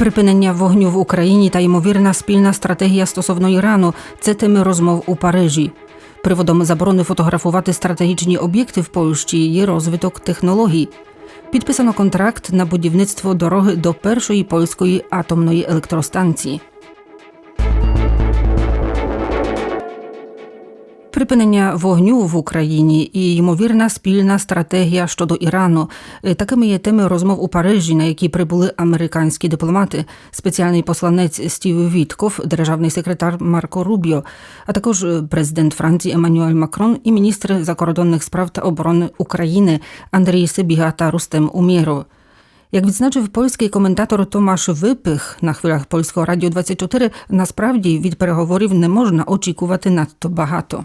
Припинення вогню в Україні та ймовірна спільна стратегія стосовно Ірану це теми розмов у Парижі. Приводом заборони фотографувати стратегічні об'єкти в Польщі є розвиток технологій. Підписано контракт на будівництво дороги до першої польської атомної електростанції. Припинення вогню в Україні і ймовірна спільна стратегія щодо Ірану. Е, Такими є теми розмов у Парижі, на які прибули американські дипломати, спеціальний посланець Стів Вітков, державний секретар Марко Рубіо, а також е, президент Франції Еммануель Макрон і міністр закордонних справ та оборони України Андрій Сибіга та Рустем Умєров. Як відзначив польський коментатор Томаш Випих на хвилях польського радіо 24, насправді від переговорів не можна очікувати надто багато.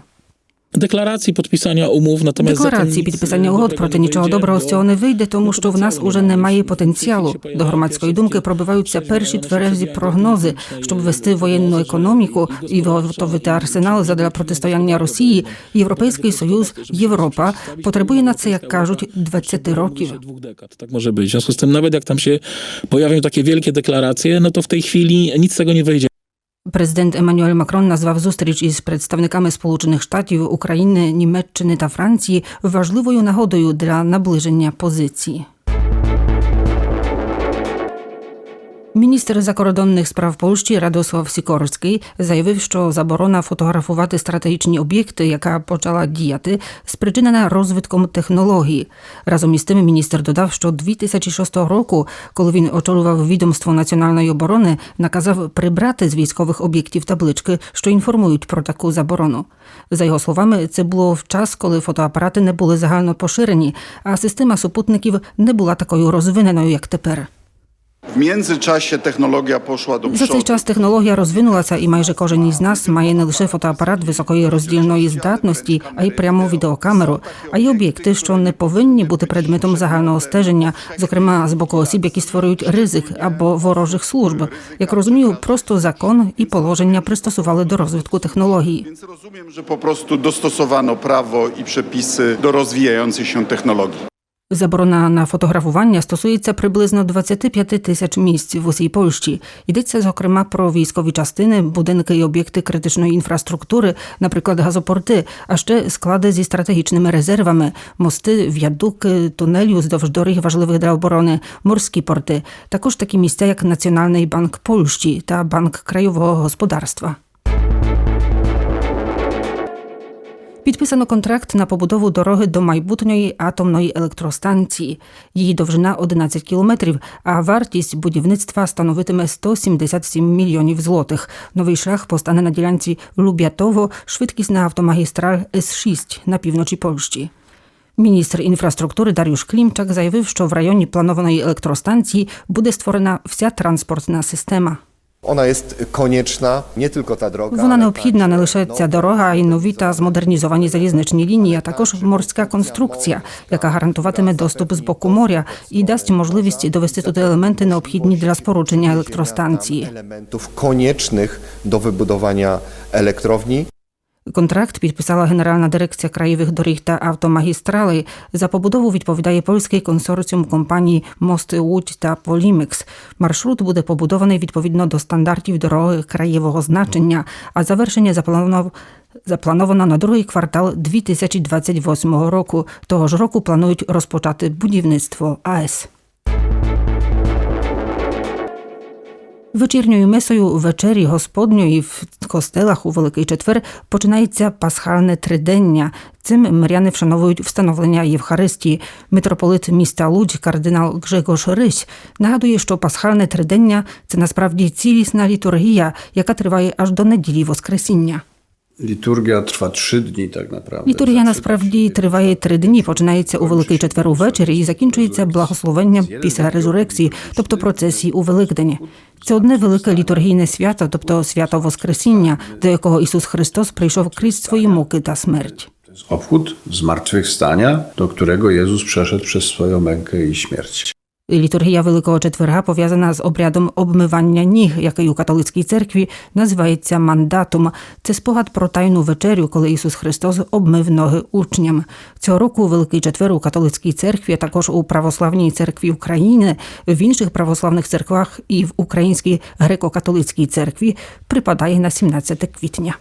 Декларації підписання умов, натомість Декларації підписання угод проти нічого доброго з цього не вийде, тому що в нас уже немає потенціалу. До громадської думки пробиваються перші тверезі прогнози, щоб вести воєнну економіку і виготовити арсенал задля протистояння Росії. Європейський союз, Європа потребує на це, як кажуть, 20 років. dwóch dekad. Tak może być. W związku z tym nawet jak tam się pojawią takie wielkie deklaracje, no to w tej chwili nic z tego nie wyjdzie. Президент Еммануель Макрон назвав зустріч із представниками Сполучених Штатів, України, Німеччини та Франції важливою нагодою для наближення позиції. Міністр закордонних справ Польщі Радосław Сікорський заявив, що заборона фотографувати стратегічні об'єкти, яка почала діяти, спричинена розвитком технологій. Разом із тим міністр додав, що 2006 року, коли він очолював відомство національної оборони, наказав прибрати з військових об'єктів таблички, що інформують про таку заборону. За його словами, це було в час, коли фотоапарати не були загально поширені, а система супутників не була такою розвиненою, як тепер. W międzyczasie technologia poszła do За цей przodu. час технологія розвинулася, і майже кожен із нас має не лише фотоапарат високої роздільної здатності, а й прямо відеокамеру. А є об'єкти, що не повинні бути предметом загального стеження, зокрема з боку осіб, які створюють ризик або ворожих служб. Як розумію, просто закон і положення пристосували до розвитку технології. Więc rozumiem, że po prostu dostosowano prawo i przepisy do rozwijających się technologii. Заборона на фотографування стосується приблизно 25 тисяч місць в усій Польщі. Йдеться зокрема про військові частини, будинки і об'єкти критичної інфраструктури, наприклад, газопорти, а ще склади зі стратегічними резервами, мости, в'ядуки, тунелі уздовж доріг важливих для оборони, морські порти. Також такі місця, як Національний банк Польщі та Банк краєвого господарства. Підписано контракт на побудову дороги до майбутньої атомної електростанції. Її довжина 11 кілометрів, а вартість будівництва становитиме 177 мільйонів злотих. Новий шлях постане на ділянці Луб'ятово, швидкісна автомагістраль С6 на півночі Польщі. Міністр інфраструктури Дар'юш Клімчак заявив, що в районі планованої електростанції буде створена вся транспортна система. Ona jest konieczna, nie tylko ta droga. Вона ale необхідна не także лише ця дорога, а й нові та змодернізовані залізничні лінії, а також морська конструкція, яка гарантуватиме доступ з боку моря і дасть можливість довести туди елементи, необхідні для спорудження електростанції. elementów koniecznych do wybudowania elektrowni. Контракт підписала Генеральна дирекція краєвих доріг та автомагістралей. За побудову відповідає польський консорціум компаній Мости Łódź та Полімекс. Маршрут буде побудований відповідно до стандартів дороги краєвого значення, а завершення заплановано Заплановано на другий квартал 2028 року. Того ж року планують розпочати будівництво АЕС. Вечірньою месою вечері Господньої в костелах у Великий Четвер починається пасхальне тридення. Цим миряни вшановують встановлення Євхаристії. Митрополит міста Лудь, кардинал Гжегош Рись, нагадує, що пасхальне тридення це насправді цілісна літургія, яка триває аж до неділі Воскресіння. Liturgia trwa trzy dni tak naprawdę. Літургія насправді триває три дні. Починається у Великий Четвер увечері і закінчується благословенням після резурекції, тобто процесії у Великдень. Це одне велике літургійне свято, тобто свято Воскресіння, до якого Ісус Христос прийшов крізь свої муки та смерть. To jest obchód zmartwychwstania, do którego Jezus przeszedł przez swoją mękę i śmierć. Літургія Великого Четверга пов'язана з обрядом обмивання ніг, який у католицькій церкві називається мандатум. Це спогад про тайну вечерю, коли Ісус Христос обмив ноги учням. Цього року Великий Четвер у католицькій церкві, а також у православній церкві України, в інших православних церквах і в Українській греко-католицькій церкві припадає на 17 квітня.